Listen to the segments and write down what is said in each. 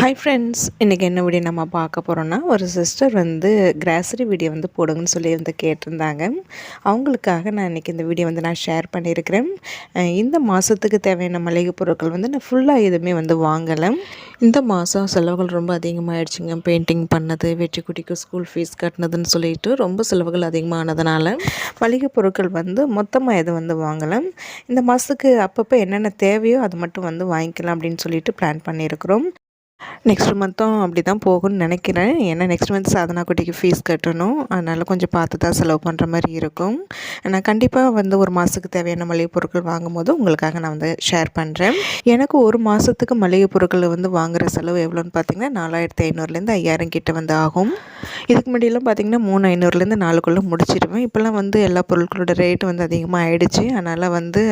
Hi friends இன்றைக்கி என்ன video நம்ம பார்க்க போகிறோன்னா ஒரு சிஸ்டர் வந்து கிராசரி வீடியோ வந்து போடுங்கன்னு சொல்லி வந்து கேட்டிருந்தாங்க. அவங்களுக்காக நான் இன்றைக்கி இந்த வீடியோ வந்து நான் ஷேர் பண்ணியிருக்கிறேன். இந்த மாதத்துக்கு தேவையான மளிகை பொருட்கள் வந்து நான் ஃபுல்லாக எதுவுமே வந்து வாங்கலை. இந்த மாதம் செலவுகள் ரொம்ப அதிகமாகிடுச்சிங்க பெயிண்டிங் பண்ணது வெற்றி குட்டிக்கு ஸ்கூல் ஃபீஸ் கட்டினதுன்னு சொல்லிட்டு ரொம்ப செலவுகள் அதிகமானதுனால மளிகை பொருட்கள் வந்து மொத்தமாக எதுவும் வந்து வாங்கலை. இந்த மாதத்துக்கு அப்பப்போ என்னென்ன தேவையோ அது மட்டும் வந்து வாங்கிக்கலாம் அப்படின்னு சொல்லிட்டு பிளான் பண்ணியிருக்கிறோம். நெக்ஸ்ட் மந்த்தும் அப்படி தான் போகும்னு நினைக்கிறேன். ஏன்னா நெக்ஸ்ட் மந்த் சாதனா குட்டிக்கு ஃபீஸ் கட்டணும். அதனால் கொஞ்சம் பார்த்து தான் செலவு பண்ணுற மாதிரி இருக்கும். நான் கண்டிப்பாக வந்து ஒரு மாதத்துக்கு தேவையான மளிகை பொருட்கள் வாங்கும்போது உங்களுக்காக நான் வந்து ஷேர் பண்ணுறேன் எனக்கு ஒரு மாதத்துக்கு மளிகை பொருட்கள் வந்து வாங்குகிற செலவு எவ்வளோன்னு பார்த்தீங்கன்னா நாலாயிரத்தி ஐநூறுலேருந்து ஐயாயிரம் கிட்ட வந்து ஆகும். இதுக்கு முன்னாடியெல்லாம் பார்த்தீங்கன்னா மூணு ஐநூறுலேருந்து நாலுக்குள்ளே முடிச்சிடுவேன் இப்போல்லாம் வந்து எல்லா பொருட்களோட ரேட் வந்து அதிகமாக ஆயிடுச்சு. அதனால் வந்து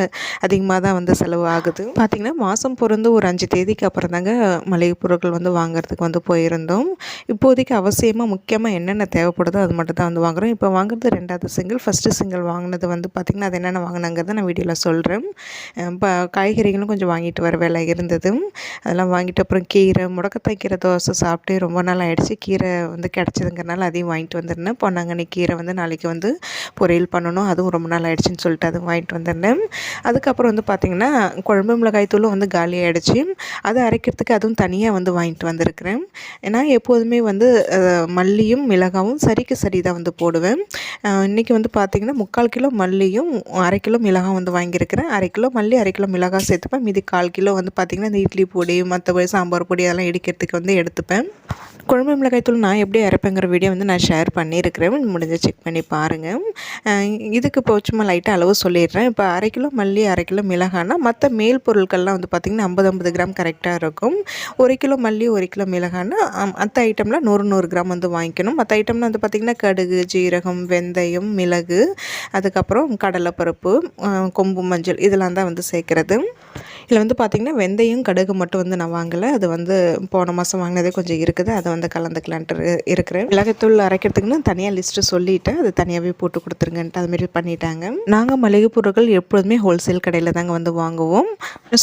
அதிகமாக தான் வந்து செலவு ஆகுது. பார்த்திங்கன்னா மாதம் பிறந்து ஒரு அஞ்சு தேதிக்கு அப்புறம் தாங்க மளிகை பொருட்கள் வந்து வாங்குறதுக்கு வந்து போயிருந்தோம். இப்போதைக்கு அவசியமாக முக்கியமாக என்னென்ன தேவைப்படுதோ அது மட்டும் தான் வந்து வாங்குகிறோம் இப்போ வாங்குறது ரெண்டாவது சிங்கிள் ஃபஸ்ட்டு சிங்கிள் வாங்கினது வந்து பார்த்திங்கன்னா அது என்னென்ன வாங்கினாங்கிறத நான் வீடியோவில் சொல்கிறேன் இப்போ காய்கறிகளும் கொஞ்சம் வாங்கிட்டு வர வேலை இருந்தது. அதெல்லாம் வாங்கிட்டு அப்புறம் கீரை முடக்கத்தான் கீரை தோசை சாப்பிட்டு ரொம்ப நாள் ஆகிடுச்சு கீரை வந்து கிடச்சதுங்கிறனால அதையும் வாங்கிட்டு வந்துருந்தேன். பொன்னாங்கண்ணி கீரை வந்து நாளைக்கு வந்து பொரியல் பண்ணணும். அதுவும் ரொம்ப நாள் ஆகிடுச்சின்னு சொல்லிட்டு அதுவும் வாங்கிட்டு வந்துருந்தேன். அதுக்கப்புறம் வந்து பார்த்திங்கன்னா குழம்பு மிளகாய் தூளும் வந்து காலி ஆகிடுச்சு அதை அரைக்கிறதுக்கு அதுவும் தனியாக வந்து வந்து வாங்கிட்டு வந்திருக்கிறேன். நான் எப்போதுமே வந்து மல்லியும் மிளகாவும் சரிக்கு சரி தான் வந்து போடுவேன். இன்றைக்கி வந்து பார்த்திங்கன்னா முக்கால் கிலோ மல்லியும் அரை கிலோ மிளகாய் வந்து வாங்கியிருக்கிறேன். அரை கிலோ மல்லி அரை கிலோ மிளகாய் சேர்த்துப்பேன். மீதி கால் கிலோ வந்து பார்த்திங்கன்னா இந்த இட்லி பொடி மற்றபடி சாம்பார் பொடி அதெல்லாம் இடிக்கிறதுக்கு வந்து எடுத்துப்பேன். குழம்பு மிளகாய் தூள் நான் எப்படி அரைப்பேங்கிற வீடியோ வந்து நான் ஷேர் பண்ணியிருக்கிறேன். முடிஞ்ச செக் பண்ணி பாருங்கள் இதுக்கு இப்போ சும்மா லைட்டாக அளவு சொல்லிடுறேன். இப்போ அரை கிலோ மல்லி அரை கிலோ மிளகானா மற்ற மேல் பொருட்கள்லாம் வந்து பார்த்திங்கன்னா ஐம்பது ஐம்பது கிராம் கரெக்டாக இருக்கும். ஒரு கிலோ மல்லி ஒரு கிலோ மிளகானா மற்ற ஐட்டம்லாம் நூறு நூறு கிராம் வந்து வாங்கிக்கணும். மற்ற ஐட்டம்லாம் வந்து பார்த்திங்கன்னா கடுகு ஜீரகம் வெந்தயம் மிளகு அதுக்கப்புறம் கடலைப்பருப்பு கொம்பு மஞ்சள் இதெல்லாம் தான் வந்து சேர்க்குறது. இதில் வந்து பார்த்திங்கன்னா வெந்தயம் கடுகு மட்டும் வந்து நான் வாங்கலை. அது வந்து போன மாதம் வாங்கினதே கொஞ்சம் இருக்குது. அதை வந்து கலந்துக்கலான்ட்டு இருக்கிறேன். மிளகாய்த்தூள் அரைக்கிறதுக்குன்னு தனியாக லிஸ்ட்டு சொல்லிவிட்டேன் அது தனியாகவே போட்டு கொடுத்துருங்கன்ட்டு அதுமாரி பண்ணிட்டாங்க. நாங்கள் மளிகை பொருட்கள் எப்பொழுதுமே ஹோல்சேல் கடையில் தாங்க வந்து வாங்குவோம்.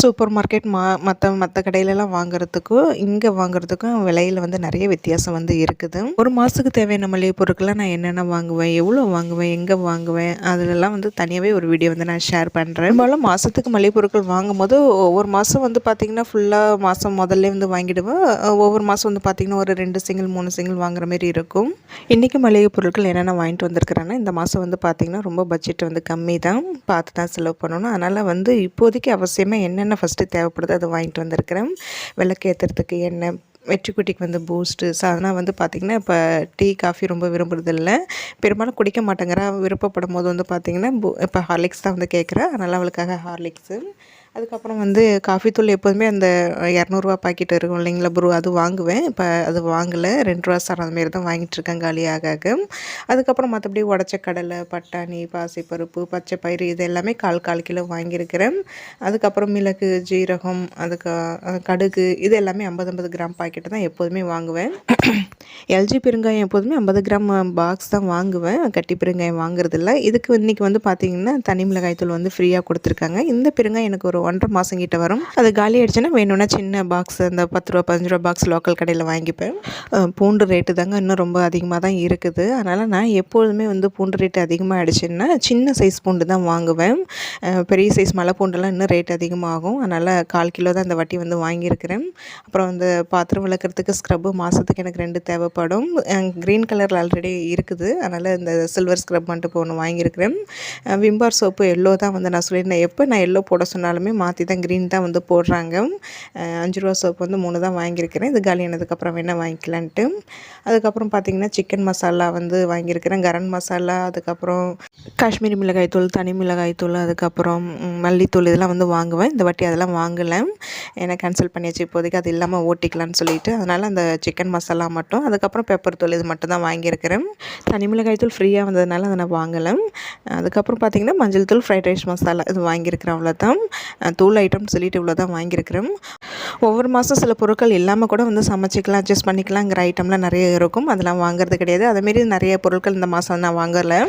சூப்பர் மார்க்கெட் மா மற்ற மற்ற கடையிலலாம் வாங்குறதுக்கும் இங்கே வாங்குறதுக்கும் விலையில் வந்து நிறைய வித்தியாசம் வந்து இருக்குது. ஒரு மாதத்துக்கு தேவையான மளிகை பொருட்களை நான் என்னென்ன வாங்குவேன் எவ்வளோ வாங்குவேன் எங்கே வாங்குவேன் அதிலெல்லாம் வந்து தனியாகவே ஒரு வீடியோ வந்து நான் ஷேர் பண்ணுறேன் பெரும்பாலும் மாதத்துக்கு மளிகை பொருட்கள் வாங்கும்போது ஒவ்வொரு மாதம் வந்து பார்த்திங்கன்னா ஃபுல்லாக மாதம் முதல்ல வந்து வாங்கிடுவேன். ஒவ்வொரு மாதம் வந்து பார்த்திங்கன்னா ஒரு ரெண்டு சிங்கிள் மூணு சிங்கிள் வாங்குற மாதிரி இருக்கும். இன்றைக்கி மளிகை பொருட்கள் என்னென்ன வாங்கிட்டு வந்திருக்கிறேன்னா இந்த மாதம் வந்து பார்த்திங்கன்னா ரொம்ப பட்ஜெட் வந்து கம்மி தான். பார்த்து தான் செலவு பண்ணணும். அதனால் வந்து இப்போதைக்கு அவசியமாக என்னென்ன ஃபஸ்ட்டு தேவைப்படுதோ அதை வாங்கிட்டு வந்திருக்கிறேன். விளக்கு ஏற்றுறதுக்கு எண்ணெய் வெற்றிக்குட்டிக்கு வந்து பூஸ்ட்டு ஸோ அதனால் வந்து பார்த்திங்கன்னா இப்போ டீ காஃபி ரொம்ப விரும்புறதில்ல. பெரும்பாலும் குடிக்க மாட்டேங்கிறா விருப்பப்படும் போது வந்து பார்த்திங்கன்னா பூ- இப்போ ஹார்லிக்ஸ் தான் வந்து கேட்குறா அதனால் அவளுக்காக ஹார்லிக்ஸு அதுக்கப்புறம் வந்து காஃபி தூள் எப்போதுமே அந்த இரநூறுவா பாக்கெட் இருக்கும் இல்லைங்களா ப்ரூ அது வாங்குவேன். இப்போ அது வாங்கலை. ரெண்டு ரூபா சார் அந்தமாரி தான் வாங்கிட்டுருக்கேன் காலியாக ஆக. அதுக்கப்புறம் மற்றபடி உடச்ச கடலை பட்டாணி பாசிப்பருப்பு பச்சை பயிறு இது எல்லாமே கால் கால் கிலோ வாங்கியிருக்கிறேன். அதுக்கப்புறம் மிளகு ஜீரகம் அதுக்கு கடுகு இது எல்லாமே ஐம்பது ஐம்பது கிராம் பாக்கெட்டு தான் எப்போதுமே வாங்குவேன். எல்ஜி பெருங்காயம் எப்போதுமே ஐம்பது கிராம் பாக்ஸ் தான் வாங்குவேன். கட்டி பெருங்காயம் வாங்குறதில்ல. இதுக்கு இன்றைக்கி வந்து பார்த்திங்கன்னா தனி மிளகாய் தூள் வந்து ஃப்ரீயாக கொடுத்துருக்காங்க. இந்த பெருங்காயம் எனக்கு ஒரு ஒன்றரை மாதம் கிட்ட வரும். அது காலி ஆகிடுச்சுன்னா வேணும்னா சின்ன பாக்ஸ் அந்த பத்து ரூபா பதினஞ்சு ரூபா பாக்ஸ் லோக்கல் கடையில் வாங்கிப்பேன். பூண்டு ரேட்டு தாங்க இன்னும் ரொம்ப அதிகமாக தான் இருக்குது. அதனால் நான் எப்பொழுதுமே வந்து பூண்டு ரேட்டு அதிகமாக ஆகிடுச்சுன்னா சின்ன சைஸ் பூண்டு தான் வாங்குவேன். பெரிய சைஸ் மலை பூண்டெல்லாம் இன்னும் ரேட் அதிகமாகும். அதனால் கால் கிலோ தான் இந்த வாட்டி வந்து வாங்கியிருக்கிறேன். அப்புறம் வந்து பாத்திரம் விளக்குறதுக்கு ஸ்க்ரப்பு மாதத்துக்கு எனக்கு ரெண்டு தேவைப்படும். க்ரீன் கலரில் ஆல்ரெடி இருக்குது. அதனால் இந்த சில்வர் ஸ்க்ரப் மட்டும் இப்போ ஒன்று வாங்கியிருக்கிறேன். விம்பார் சோப்பு எல்லோ தான் வந்து நான் சொல்லியிருந்தேன். எப்போ நான் எல்லோ போட சொன்னாலுமே மாற்றி தான் க்ரீன் தான் வந்து போடுறாங்க. அஞ்சு ரூபா சோப்பு வந்து மூணு தான் வாங்கியிருக்கிறேன். இது காலியானதுக்கப்புறம் வேணால் வாங்கிக்கலான்ட்டு. அதுக்கப்புறம் பார்த்திங்கன்னா சிக்கன் மசாலா வந்து வாங்கியிருக்கிறேன். கரம் மசாலா அதுக்கப்புறம் காஷ்மீரி மிளகாய் தூள் தனி மிளகாய் தூள் அதுக்கப்புறம் மல்லித்தூள் இதெல்லாம் வந்து வாங்குவேன். இந்த வாட்டி அதெல்லாம் வாங்கலை. ஏன்னா கேன்சல் பண்ணியாச்சு. இப்போதைக்கு அது இல்லாமல் ஓட்டிக்கலாம்னு சொல்லிட்டு. அதனால் அந்த சிக்கன் மசாலா மட்டும். அதுக்கப்புறம் பெப்பர் தூள் இது மட்டும் தான் வாங்கியிருக்கிறேன். தனி மிளகாய் தூள் ஃப்ரீயாக வந்ததுனால அதை நான் வாங்கலை. அதுக்கப்புறம் பார்த்திங்கன்னா மஞ்சள் தூள் ஃப்ரைட் ரைஸ் மசாலா இது வாங்கியிருக்கிறேன். அவ்வளோதான் தூள் ஐட்டம்னு சொல்லிட்டு இவ்வளோ தான் வாங்கியிருக்கிறேன் ஒவ்வொரு மாதம் சில பொருட்கள் இல்லாமல் கூட வந்து சமைச்சிக்கலாம் அட்ஜஸ்ட் பண்ணிக்கலாங்கிற ஐட்டம்லாம் நிறைய இருக்கும். அதெல்லாம் வாங்குறது கிடையாது. அதேமாரி நிறைய பொருட்கள் இந்த மாதம் நான் வாங்கலை.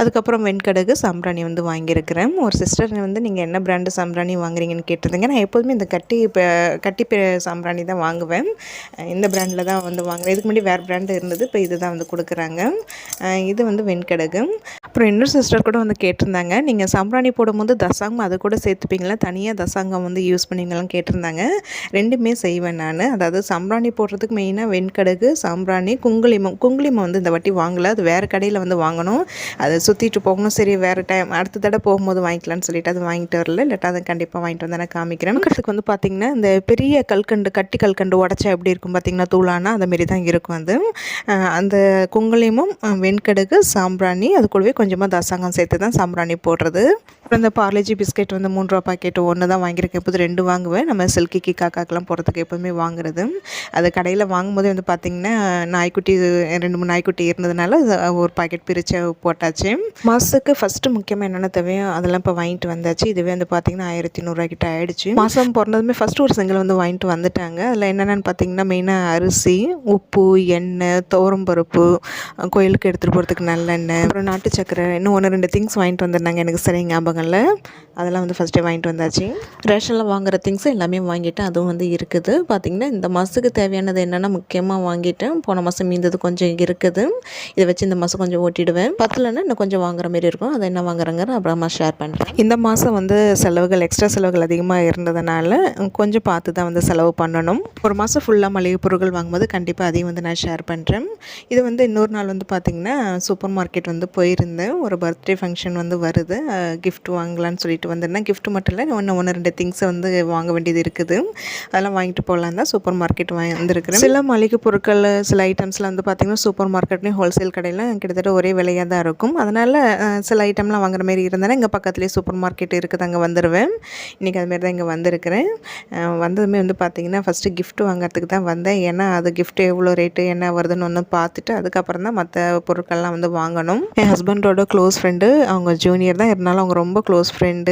அதுக்கப்புறம் வெண்கடுகு சாம்பிராணி வந்து வாங்கியிருக்கிறேன். ஒரு சிஸ்டர் வந்து நீங்கள் என்ன பிராண்டு சாம்பிராணி வாங்குறீங்கன்னு கேட்டிருந்தீங்க. நான் எப்போதுமே இந்த கட்டி இப்போ கட்டி சாம்பிராணி தான் வாங்குவேன். இந்த பிராண்டில் தான் வந்து வாங்குறேன். இதுக்கு முன்னாடி வேறு பிராண்டு இருந்தது. இப்போ இது தான் வந்து கொடுக்குறாங்க. இது வந்து வெண்கடகு. அப்புறம் இன்னொரு சிஸ்டர் கூட வந்து கேட்டிருந்தாங்க. நீங்கள் சாம்பிராணி போடும்போது தசாங்கம் அது கூட சேர்த்துப்பீங்களா? தனியாக தசாங்கம் வந்து யூஸ் பண்ணிங்களாம் கேட்டிருந்தாங்க. ரெண்டுமே செய்வேன் நான். அதாவது சாம்பிராணி போடுறதுக்கு மெயினாக வெண்கடுகு சாம்பிராணி குங்குளிமம் குங்குளிமம் வந்து இந்த வாட்டி வாங்கலை. அது வேறு கடையில் வந்து வாங்கணும். அதை சுற்றிட்டு போகணும். சரி வேறு டைம் அடுத்த தடவை போகும்போது வாங்கிக்கலாம்னு சொல்லிட்டு அது வாங்கிட்டு வரல. இல்லாட்டா அதை கண்டிப்பாக வாங்கிட்டு வந்து நான் காமிக்கிறேன். அதுக்கு வந்து பார்த்திங்கன்னா இந்த பெரிய கல்கண்டு கட்டி கல்கண்டு உடச்சா எப்படி இருக்கும் பார்த்திங்கன்னா தூளானா அந்தமாரி தான் இருக்கும் அது. அந்த குங்குளியமும் வெண்கடுகு சாம்பிராணி அது கூடவே கொஞ்சமாக தசாங்கம் சேர்த்து தான் சாம்பிராணி போடுறது. அப்புறம் இந்த பார்லேஜி பிஸ்கெட் வந்து மூணு ரூபா பாக்கெட் ஒன்று தான் வாங்கியிருக்கேன். எப்போது ரெண்டு வாங்குவேன். நம்ம சில்கிக்கு காக்காக்கெலாம் போகிறதுக்கு எப்போதுமே வாங்குறது. அது கடையில் வாங்கும்போது வந்து பார்த்திங்கன்னா நாய்க்குட்டி ரெண்டு மூணு நாய்க்குட்டி இருந்ததுனால ஒரு பாக்கெட் பிரித்து போட்டாச்சு. மாதத்துக்கு ஃபஸ்ட்டு முக்கியமாக என்னென்ன தேவையோ அதெல்லாம் இப்போ வாங்கிட்டு வந்தாச்சு. இதுவே வந்து பார்த்திங்கன்னா ஆயிரத்தி நூறுரூவா கிட்ட ஆயிடுச்சு. மாதம் பிறந்ததுமே ஃபஸ்ட்டு ஒரு செங்கல் வந்து வாங்கிட்டு வந்துட்டாங்க. அதில் என்னென்னு பார்த்தீங்கன்னா மெயினாக அரிசி உப்பு எண்ணெய் தோரம்பருப்பு கோயிலுக்கு எடுத்துகிட்டு போகிறதுக்கு நல்லெண்ணெய் அப்புறம் நாட்டு சக்கரை இன்னும் ஒன்று ரெண்டு திங்ஸ் வாங்கிட்டு வந்திருந்தாங்க எனக்கு சரி ஞாபகம் இல்லை அதெல்லாம் வந்து ஃபஸ்ட்டே வாங்கிட்டு வந்தாச்சு. ரேஷனில் வாங்குற திங்ஸ் எல்லாமே வாங்கிட்டேன். அதுவும் வந்து இருக்குது. பார்த்திங்கன்னா இந்த மாதத்துக்கு தேவையானது என்னென்னா முக்கியமாக வாங்கிட்டேன். போன மாதம் மீந்தது கொஞ்சம் இருக்குது. இதை வச்சு இந்த மாதம் கொஞ்சம் ஓட்டிடுவேன். பத்தலைன்னா இன்னும் கொஞ்சம் வாங்குற மாதிரி இருக்கும். அதை என்ன வாங்குறேங்கிற அப்புறமா ஷேர் பண்ணுறேன் இந்த மாதம் வந்து செலவுகள் எக்ஸ்ட்ரா செலவுகள் அதிகமாக இருந்ததுனால கொஞ்சம் பார்த்து தான் வந்து செலவு பண்ணணும். ஒரு மாதம் ஃபுல்லாக மளிகை பொருட்கள் வாங்கும்போது கண்டிப்பாக அதையும் வந்து நான் ஷேர் பண்ணுறேன் இது வந்து இன்னொரு நாள் வந்து பார்த்திங்கன்னா சூப்பர் மார்க்கெட் வந்து போயிருந்தேன். ஒரு பர்த்டே ஃபங்க்ஷன் வந்து வருது. gift வாங்கலாம்னு சொல்லிட்டு வந்திருந்தேன் கிஃப்ட் மட்டும் இல்லை ஒன்று ஒன்று ரெண்டு திங்ஸை வந்து வாங்க வேண்டியது இருக்குது. அதெல்லாம் வாங்கிட்டு போகலாம் தான் சூப்பர் மார்க்கெட் வந்திருக்கிறேன். சில மளிகை பொருட்கள் சில ஐட்டம்ஸ்லாம் வந்து பார்த்திங்கன்னா சூப்பர் மார்க்கெட்லேயும் ஹோல்சேல் கடையில் கிட்டத்தட்ட ஒரே விலையாக தான் இருக்கும். அதனால் சில ஐட்டம்லாம் வாங்குற மாதிரி இருந்தாலும் இங்கே பக்கத்துலேயே சூப்பர் மார்க்கெட் இருக்குது அங்கே வந்துடுவேன் இன்றைக்கி அதுமாரி தான் இங்கே வந்திருக்கிறேன். வந்ததுமே வந்து பார்த்திங்கன்னா ஃபஸ்ட்டு கிஃப்ட் வாங்குறதுக்கு தான் வந்தேன். ஏன்னா அது கிஃப்ட்டு எவ்வளோ ரேட்டு என்ன வருதுன்னு ஒன்று பார்த்துட்டு அதுக்கப்புறம் தான் மற்ற பொருட்கள்லாம் வந்து வாங்கணும். என் ஹஸ்பண்டோட க்ளோஸ் ஃப்ரெண்டு அவங்க ஜூனியர் தான். இருந்தாலும் அவங்க ரொம்ப க்ளோஸ் ஃப்ரெண்டு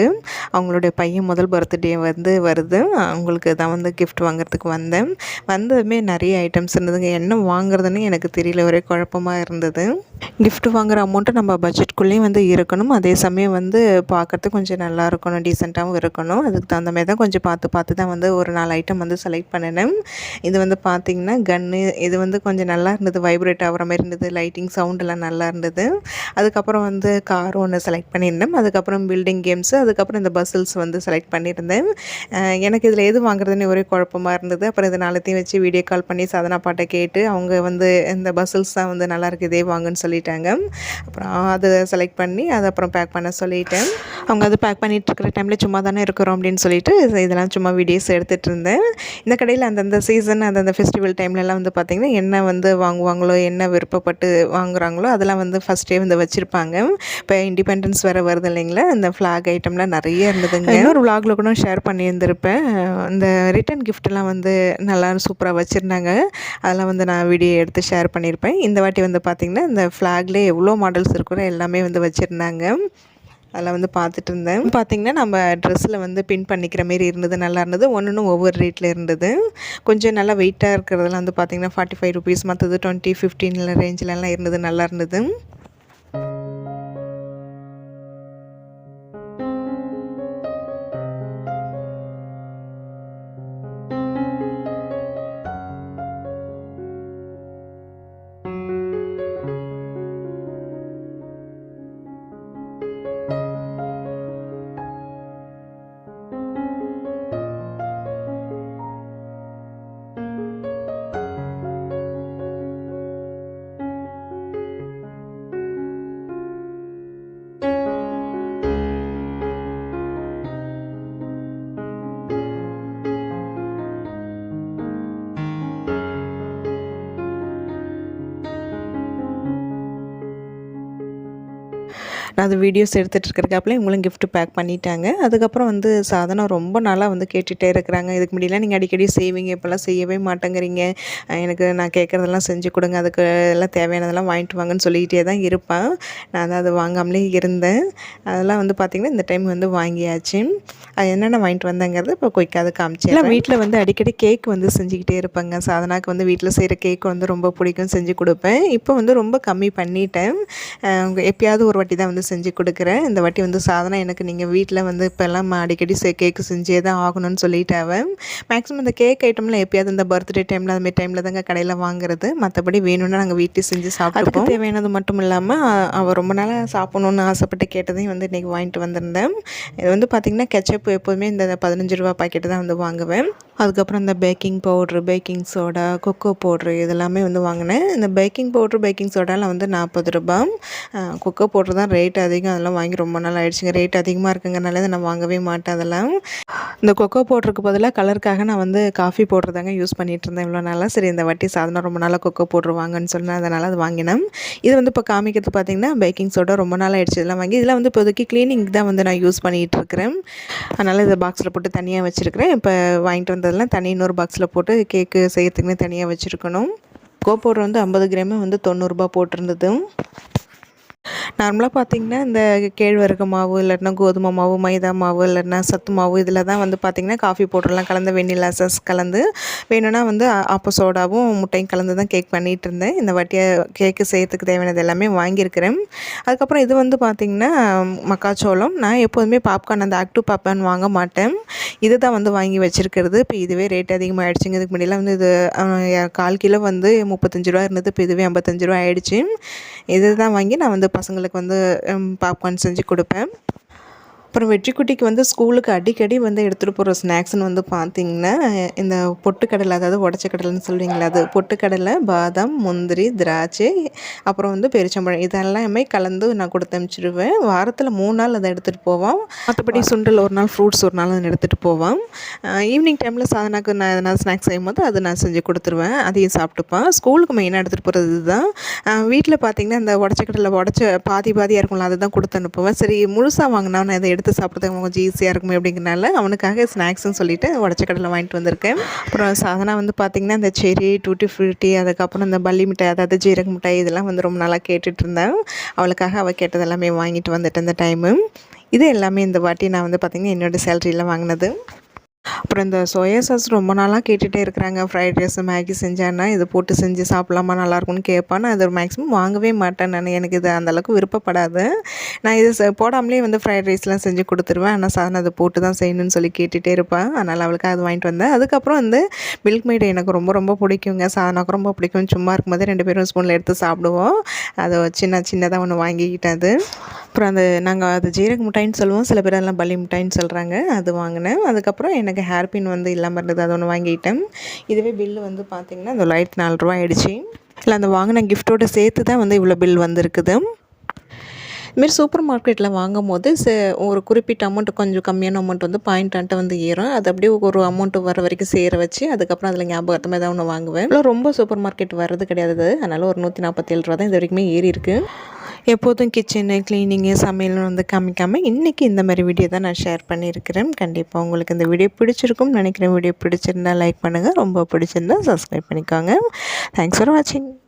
அவங்களுடைய பையன் முதல் பர்த்டே வந்து வருது. அவங்களுக்கு தான் வந்து கிஃப்ட் வாங்குறதுக்கு வந்தேன். வந்ததுமே நிறைய ஐட்டம்ஸ் இருந்ததுங்க. என்ன வாங்குறதுன்னு எனக்கு தெரியல. ஒரே குழப்பமாக இருந்தது. கிஃப்ட் வாங்குற அமௌண்ட்டு நம்ம பட்ஜெட்குள்ளேயும் வந்து இருக்கணும். அதே சமயம் வந்து பார்க்கறதுக்கு கொஞ்சம் நல்லா இருக்கணும். டீசெண்டாகவும் இருக்கணும். அதுக்கு தகுந்த மாதிரி தான் கொஞ்சம் பார்த்து பார்த்து தான் வந்து ஒரு நாலு ஐட்டம் வந்து செலக்ட் பண்ணினேன். இது வந்து பார்த்திங்கன்னா கன்னு இது வந்து கொஞ்சம் நல்லா இருந்தது. வைப்ரேட் ஆகிற மாதிரி இருந்தது. லைட்டிங் சவுண்டெல்லாம் நல்லா இருந்தது. அதுக்கப்புறம் வந்து கார் ஒன்று செலக்ட் பண்ணியிருந்தேன். அதுக்கப்புறம் பில்டிங் கேம்ஸு அதுக்கப்புறம் இந்த பசில்ஸ் வந்து செலக்ட் பண்ணியிருந்தேன். எனக்கு இதில் எது வாங்குறதுன்னு ஒரே குழப்பமாக இருந்தது. அப்புறம் இது நாளத்தையும் வச்சு வீடியோ கால் பண்ணி சாதனா பாட்டை கேட்டு அவங்க வந்து இந்த பசில்ஸ் தான் வந்து நல்லாயிருக்கு இதே வாங்குன்னு சொல்லிட்டாங்க. அப்புறம் அதை செலக்ட் பண்ணி அதை அப்புறம் பேக் பண்ண சொல்லிட்டேன். அவங்க அது பேக் பண்ணிகிட்டு இருக்கிற டைமில் சும்மா தானே இருக்கிறோம் அப்படின்னு சொல்லிட்டு இதெல்லாம் சும்மா வீடியோஸ் எடுத்துகிட்டு இருந்தேன். இந்த கடையில் அந்தந்த சீசன் அந்தந்த ஃபெஸ்டிவல் டைம்லலாம் வந்து பார்த்திங்கன்னா என்ன வந்து வாங்குவாங்களோ என்ன விருப்பப்பட்டு வாங்குறாங்களோ அதெல்லாம் வந்து ஃபஸ்ட்டே வந்து வச்சுருப்பாங்க. இப்போ இண்டிபெண்டன்ஸ் வேறு வருது இல்லைங்களா? இந்த ஃப்ளாக் ஐட்டம்லாம் நிறைய இருந்ததுங்க. இன்னொரு விலாகில் கூட ஷேர் பண்ணியிருந்திருப்பேன். இந்த ரிட்டன் கிஃப்ட்லாம் வந்து நல்லா சூப்பராக வச்சுருந்தாங்க. அதெல்லாம் வந்து நான் வீடியோ எடுத்து ஷேர் பண்ணியிருப்பேன். இந்த வாட்டி வந்து பார்த்திங்கன்னா இந்த ஃப்ளாக்லேயே எவ்வளோ மாடல்ஸ் இருக்கிற எல்லாமே வந்து வச்சுருந்தாங்க. அதில் வந்து பார்த்துட்டு இருந்தேன். பார்த்தீங்கன்னா நம்ம ட்ரெஸ்ஸில் வந்து பின் பண்ணிக்கிற மாரி இருந்தது நல்லா இருந்தது. ஒன்று ஒவ்வொரு ரேட்டில் இருந்தது. கொஞ்சம் நல்லா வெயிட்டாக இருக்கிறதெல்லாம் வந்து பார்த்திங்கன்னா ஃபார்ட்டி ஃபைவ் ருபீஸ் மற்றது டுவெண்ட்டி ஃபிஃப்டீனில் ரேஞ்சிலலாம் இருந்தது நல்லா இருந்தது. அது வீடியோஸ் எடுத்துகிட்டு இருக்கிறக்காப்புல இவங்களும் கிஃப்ட் பேக் பண்ணிட்டாங்க. அதுக்கப்புறம் வந்து சாதனா ரொம்ப நாளாக வந்து கேட்டுகிட்டே இருக்கிறாங்க. இதுக்கு முன்னாடிலாம் நீங்கள் அடிக்கடி செய்வீங்க இப்போல்லாம் செய்யவே மாட்டேங்கிறீங்க. எனக்கு நான் கேட்குறதெல்லாம் செஞ்சு கொடுங்க. அதுக்கு எல்லாம் தேவையானதெல்லாம் வாங்கிட்டு வாங்கன்னு சொல்லிக்கிட்டே தான் இருப்பேன். நான் தான் அது வாங்காமலே இருந்தேன். அதெல்லாம் வந்து பார்த்திங்கன்னா இந்த டைம் வந்து வாங்கியாச்சு. அது என்னென்ன வாங்கிட்டு வந்தேங்கிறது இப்போ குயிக்காக காமிச்சேன் எல்லாம் வீட்டில் வந்து அடிக்கடி கேக் வந்து செஞ்சுக்கிட்டே இருப்பாங்க. சாதனாக்கு வந்து வீட்டில் செய்கிற கேக் வந்து ரொம்ப பிடிக்கும் செஞ்சு கொடுப்பேன். இப்போ வந்து ரொம்ப கம்மி பண்ணிட்டேன். எப்பயாவது ஒரு வாட்டி தான் வந்து செஞ்சு கொடுக்குறேன். இந்த வாட்டி வந்து சாதனை எனக்கு நீங்கள் வீட்டில் வந்து இப்போல்லாம் அடிக்கடி செ கேக்கு செஞ்சே தான் ஆகணும்னு சொல்லிட்டாவன் மேக்ஸிமம் இந்த கேக் ஐட்டம்லாம் எப்பயாவது இந்த பர்த்டே டைமில் அதுமாதிரி டைமில் தாங்க கடையில் வாங்குறது. மற்றபடி வேணும்னா நாங்கள் வீட்டில் செஞ்சு சாப்பிட்டுப்போம். தேவையானது மட்டும் இல்லாமல் அவள் ரொம்ப நாளாக சாப்பிடணுன்னு ஆசைப்பட்டு கேட்டதையும் வந்து இன்றைக்கி வாங்கிட்டு வந்திருந்தேன். இது வந்து பார்த்திங்கன்னா கெச்சப் எப்போதுமே இந்த பதினஞ்சு ரூபா பாக்கெட்டு தான் வந்து வாங்குவேன். அதுக்கப்புறம் இந்த baking powder baking soda cocoa powder இதெல்லாமே வந்து வாங்கினேன். இந்த பேக்கிங் பவுட்ரு பேக்கிங் சோடாலாம் வந்து நாற்பது ரூபாய் கொக்கோ பவுட்ரு தான் ரேட் அதிகம் அதெல்லாம் வாங்கி ரொம்ப நாள் ஆயிடுச்சுங்க. ரேட் அதிகமாக இருக்குங்கிறனால இதை நான் வாங்கவே மாட்டேன் அதெல்லாம். இந்த கொக்கோ பவுட்ருக்கு பதிலாக கலருக்காக நான் வந்து காஃபி போடுறதாங்க தாங்க யூஸ் பண்ணிகிட்டு இருந்தேன் இவ்வளோ நாளாக சரி இந்த வாட்டி சாதனம் ரொம்ப நாளாக கொக்கோ பவுட்ரு வாங்கன்னு சொன்னேன். அதனால் அது வாங்கினேன். இது வந்து இப்போ காமிக்கிறது பார்த்தீங்கன்னா பேக்கிங் சோடா ரொம்ப நாள் ஆயிடுச்சு. இதெல்லாம் வாங்கி இதெல்லாம் வந்து இப்போதைக்கு க்ளீனிங் தான் வந்து நான் யூஸ் பண்ணிகிட்டு இருக்கிறேன். அதனால் இதை பாக்ஸில் போட்டு தனியாக வச்சுருக்கிறேன். இப்போ வாங்கிட்டு வந்ததெல்லாம் தனி இன்னொரு பாக்ஸில் போட்டு கேக்கு செய்யறதுக்குன்னு தனியாக வச்சுருக்கணும். கோ பவுடர் வந்து ஐம்பது கிராமே வந்து தொண்ணூறுரூபா போட்டிருந்தது. நார்மலாக பார்த்திங்கன்னா இந்த கேழ்வரகு மாவு இல்லைன்னா கோதுமை மாவு மைதா மாவு இல்லைன்னா சத்து மாவு இதில் தான் வந்து பார்த்திங்கன்னா காஃபி பவுடர்லாம் கலந்து வெண்ணிலா சஸ் கலந்து வேணும்னா வந்து ஆ- சோடாவும் முட்டையும் கலந்து தான் கேக் பண்ணிகிட்டு இருந்தேன். இந்த வாட்டியை கேக்கு செய்யறதுக்கு தேவையானது எல்லாமே வாங்கியிருக்கிறேன். அதுக்கப்புறம் இது வந்து பார்த்திங்கன்னா மக்காச்சோளம். நான் எப்போதுமே பாப்கார்ன் அந்த ஆக்டிவ் பாப்கார்ன் வாங்க மாட்டேன். இது தான் வந்து வாங்கி வச்சுருக்கிறது. இப்போ இதுவே ரேட் அதிகமாகிடுச்சுங்க இதுக்கு முன்னாடிலாம் வந்து இது கால் கிலோ வந்து முப்பத்தஞ்சு ரூபா இருந்தது. இப்போ இதுவே ஐம்பத்தஞ்சு ரூபா ஆகிடுச்சு இது தான் வாங்கி நான் வந்து பசங்களுக்கு வந்து பாப்கார்ன் செஞ்சு கொடுப்பேன். அப்புறம் வெற்றிக்குட்டிக்கு வந்து ஸ்கூலுக்கு அடிக்கடி வந்து எடுத்துகிட்டு போகிற ஸ்நாக்ஸ்னு வந்து பார்த்திங்கன்னா இந்த பொட்டுக்கடலை அதாவது உடச்ச கடலைன்னு சொல்லுவீங்களா அது பொட்டுக்கடலை பாதாம் முந்திரி திராட்சை அப்புறம் வந்து பெருச்சம்பழம். இதெல்லாமே கலந்து நான் கொடுத்து அனுப்பிச்சிடுவேன் வாரத்தில் மூணு நாள் அதை எடுத்துகிட்டு போவான் மற்றபடி சுண்டல் ஒரு நாள் ஃப்ரூட்ஸ் ஒரு நாள் அதை எடுத்துகிட்டு போவான் ஈவினிங் டைமில் சாதனாக்கு நான் எதனால் ஸ்நாக்ஸ் செய்யும்போது அதை நான் செஞ்சு கொடுத்துருவேன். அதையும் சாப்பிட்டுப்பான். ஸ்கூலுக்கு மெயினாக எடுத்துகிட்டு போகிறது தான் வீட்டில் பார்த்தீங்கன்னா இந்த உடச்ச கடலை உடச்ச பாதி பாதியாக இருக்கும்ல அதை தான் கொடுத்து அனுப்புவேன். சரி முழுசாக வாங்கினா நான் இதை எடுத்து சாப்பிட்றதுக்கு கொஞ்சம் ஈஸியாக இருக்குமே அப்படிங்கிறனால அவனுக்காக ஸ்நாக்ஸ்னு சொல்லிட்டு உடச்ச கடலை வாங்கிட்டு வந்திருக்கேன். அப்புறம் சாதனா வந்து பார்த்திங்கன்னா இந்த செரி டூட்டி ஃப்ரூட்டி அதுக்கப்புறம் இந்த பள்ளி மிட்டாய் அதாவது ஜீரக மிட்டாய் இதெல்லாம் வந்து ரொம்ப நாளாக கேட்டுட்டு இருந்தேன். அவளுக்காக அவள் கேட்டது எல்லாமே வாங்கிட்டு வந்துட்டேன் இந்த டைமு இது எல்லாமே இந்த வாட்டி நான் வந்து பார்த்திங்கன்னா என்னோடய சேலரியில் வாங்கினது. அப்புறம் இந்த சோயா சாஸ் ரொம்ப நாளாக கேட்டுகிட்டே இருக்கிறாங்க. ஃப்ரைட் ரைஸ் மேகி செஞ்சேன்னா இது போட்டு செஞ்சு சாப்பிட்லாமா நல்லாயிருக்கும்னு கேட்பேன் நான் அது மேக்ஸிமம் வாங்கவே மாட்டேன் நான். எனக்கு இது அந்தளவுக்கு விருப்பப்படாது. நான் இது போடாமலே வந்து ஃப்ரைட் ரைஸ்லாம் செஞ்சு கொடுத்துருவேன். ஆனால் சார் அதை போட்டு தான் செய்யணும்னு சொல்லி கேட்டுகிட்டே இருப்பேன் அதனால் அவளுக்கு அது வாங்கிட்டு வந்தேன். அதுக்கப்புறம் வந்து மில்க் மெய்டு எனக்கு ரொம்ப ரொம்ப பிடிக்குங்க. சாதனாக்கு ரொம்ப பிடிக்கும். சும்மா இருக்கும்போது ரெண்டு பேரும் ஸ்பூனில் எடுத்து சாப்பிடுவோம். அதை சின்ன சின்னதாக ஒன்று வாங்கிக்கிட்டேன் அது. அப்புறம் அந்த நாங்கள் அது ஜீரக மிட்டாயின்னு சொல்லுவோம். சில பேர் அதெல்லாம் பள்ளி மிட்டாயின்னு சொல்கிறாங்க அது வாங்கினேன். அதுக்கப்புறம் எனக்கு எனக்கு ஹேர் பின் வந்து இல்லாமல் இருந்தது அது ஒன்று வாங்கிட்டேன். இதுவே பில்லு வந்து பார்த்திங்கன்னா தொள்ளாயிரத்தி நாலு ரூபா ஆயிடுச்சு. இல்லை அந்த வாங்கின கிஃப்ட்டோட சேர்த்து தான் வந்து இவ்வளோ பில் வந்திருக்குது. இதுமாரி சூப்பர் மார்க்கெட்டில் வாங்கும் போது ஒரு குறிப்பிட்ட அமௌண்ட் கொஞ்சம் கம்மியான அமௌண்ட் வந்து பாயிண்ட் ஆண்ட்ட வந்து ஏறும். அது அப்படியே ஒரு அமௌண்ட்டு வர வரைக்கும் சேர வச்சு அதுக்கப்புறம் அதில் ஞாபகத்தமாக ஏதாவது ஒன்று வாங்குவேன். இல்லை ரொம்ப சூப்பர் மார்க்கெட் வர்றது கிடையாது அது. அதனால ஒரு நூற்றி நாற்பத்தேழு ரூபா தான் இது வரைக்குமே ஏறி இருக்குது எப்போதும் கிச்சனு க்ளீனிங்கு சமையல்னு வந்து காமிக்காமல் இன்றைக்கி இந்த மாதிரி வீடியோ தான் நான் ஷேர் பண்ணியிருக்கிறேன். கண்டிப்பாக உங்களுக்கு இந்த வீடியோ பிடிச்சிருக்கும்னு நினைக்கிறேன். வீடியோ பிடிச்சிருந்தா லைக் பண்ணுங்கள் ரொம்ப பிடிச்சிருந்தா சப்ஸ்கிரைப் பண்ணிக்கோங்க. தேங்க்ஸ் ஃபார் வாட்சிங்